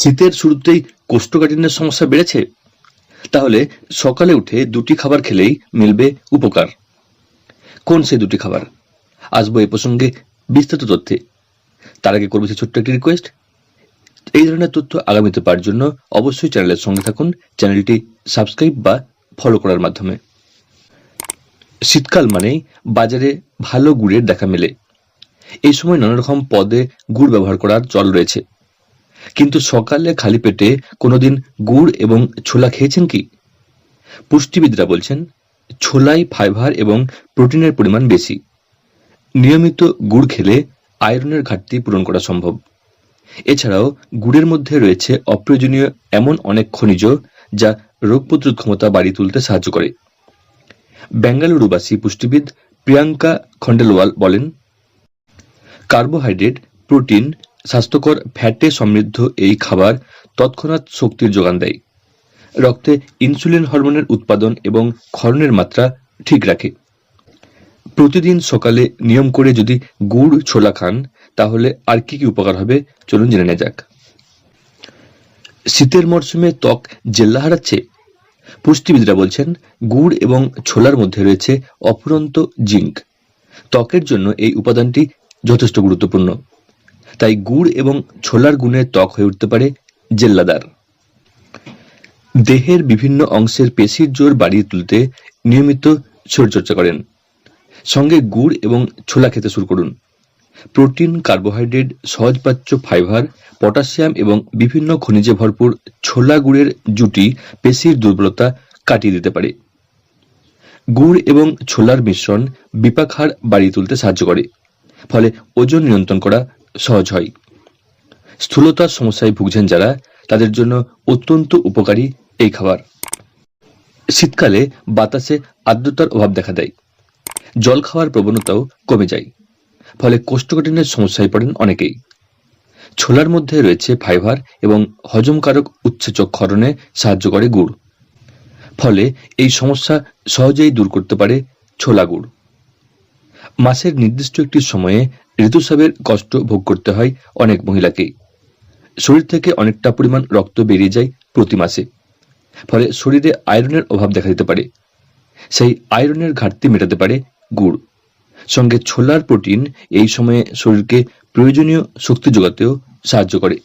শীতের শুরুতেই কোষ্ঠকাঠিন্যের সমস্যা বেড়েছে। তাহলে সকালে উঠে দুটি খাবার খেলেই মিলবে উপকার। কোন সেই দুটি খাবার? আসব এ প্রসঙ্গে বিস্তারিত তথ্যে। তার আগে করব ছোট্ট একটি রিকোয়েস্ট এই ধরনের তথ্য আগামীতে পাওয়ার জন্য অবশ্যই চ্যানেলের সঙ্গে থাকুন। চ্যানেলটি সাবস্ক্রাইব বা ফলো করার মাধ্যমে। শীতকাল মানেই বাজারে ভালো গুড়ের দেখা মেলে। এই সময় নানা রকম পদে গুড় ব্যবহার করার চল রয়েছে। কিন্তু সকালে খালি পেটে কোনোদিন গুড় এবং ছোলা খেয়েছেন কি? পুষ্টিবিদরা বলছেন ছোলায় ফাইবার এবং প্রোটিনের পরিমাণ বেশি। নিয়মিত গুড় খেলে আয়রনের ঘাটতি পূরণ করা সম্ভব। এছাড়াও গুড়ের মধ্যে রয়েছে অপ্রয়োজনীয় এমন অনেক খনিজ যা রোগ প্রতিরোধ ক্ষমতা বাড়িয়ে তুলতে সাহায্য করে। বেঙ্গালুরুবাসী পুষ্টিবিদ প্রিয়াঙ্কা খন্ডেলওয়াল বলেন, কার্বোহাইড্রেট, প্রোটিন স্বাস্থ্যকর, ফ্যাটে সমৃদ্ধ এই খাবার তৎক্ষণাৎ শক্তির যোগান দেয়। রক্তে ইনসুলিন হরমোনের উৎপাদন এবং ক্ষরণের মাত্রা ঠিক রাখে। প্রতিদিন সকালে নিয়ম করে যদি গুড় ছোলা খান, তাহলে আর কি কি উপকার হবে চলুন জেনে নেওয়া যাক। শীতের মরশুমে ত্বক জেল্লা হারাচ্ছে। পুষ্টিবিদরা বলছেন, গুড় এবং ছোলার মধ্যে রয়েছে অপুরন্ত জিঙ্ক। ত্বকের জন্য এই উপাদানটি যথেষ্ট গুরুত্বপূর্ণ। তাই গুড় এবং ছোলার গুণে ত্বক হয়ে উঠতে পারে জেল্লাদার। দেহের বিভিন্ন অংশের পেশির জোর বাড়িয়ে তুলতে নিয়মিত শরীরচর্চা করেন। সঙ্গে গুড় এবং ছোলা খেতে শুরু করুন। প্রোটিন, কার্বোহাইড্রেট, সহজপাচ্য ফাইবার, পটাশিয়াম এবং বিভিন্ন খনিজে ভরপুর ছোলা গুড়ের জুটি পেশির দুর্বলতা কাটিয়ে দিতে পারে। গুড় এবং ছোলার মিশ্রণ বিপাক হার বাড়িয়ে তুলতে সাহায্য করে। ফলে ওজন নিয়ন্ত্রণ করা সহজ হয়। স্থূলতার সমস্যায় ভুগছেন যারা, তাদের জন্য অত্যন্ত উপকারী এই খাবার। শীতকালে বাতাসে আর্দ্রতার অভাব দেখা দেয়। জল খাওয়ার প্রবণতাও কমে যায়, ফলে কোষ্ঠকাঠিন্যের সমস্যায় পড়েন অনেকেই। ছোলার মধ্যে রয়েছে ফাইবার এবং হজমকারক উচ্ছেচক ক্ষরণে সাহায্য করে গুড়, ফলে এই সমস্যা সহজেই দূর করতে পারে ছোলা গুড়। মাসের নির্দিষ্ট একটি সময়ে ঋতুস্রাবের কষ্ট ভোগ করতে হয় অনেক মহিলাকেই। শরীর থেকে অনেকটা পরিমাণ রক্ত বেরিয়ে যায় প্রতি মাসে। ফলে শরীরে আয়রনের অভাব দেখা দিতে পারে। সেই আয়রনের ঘাটতি মেটাতে পারে গুড়। সঙ্গে ছোলার প্রোটিন এই সময়ে শরীরকে প্রয়োজনীয় শক্তি যোগাতেও সাহায্য করে।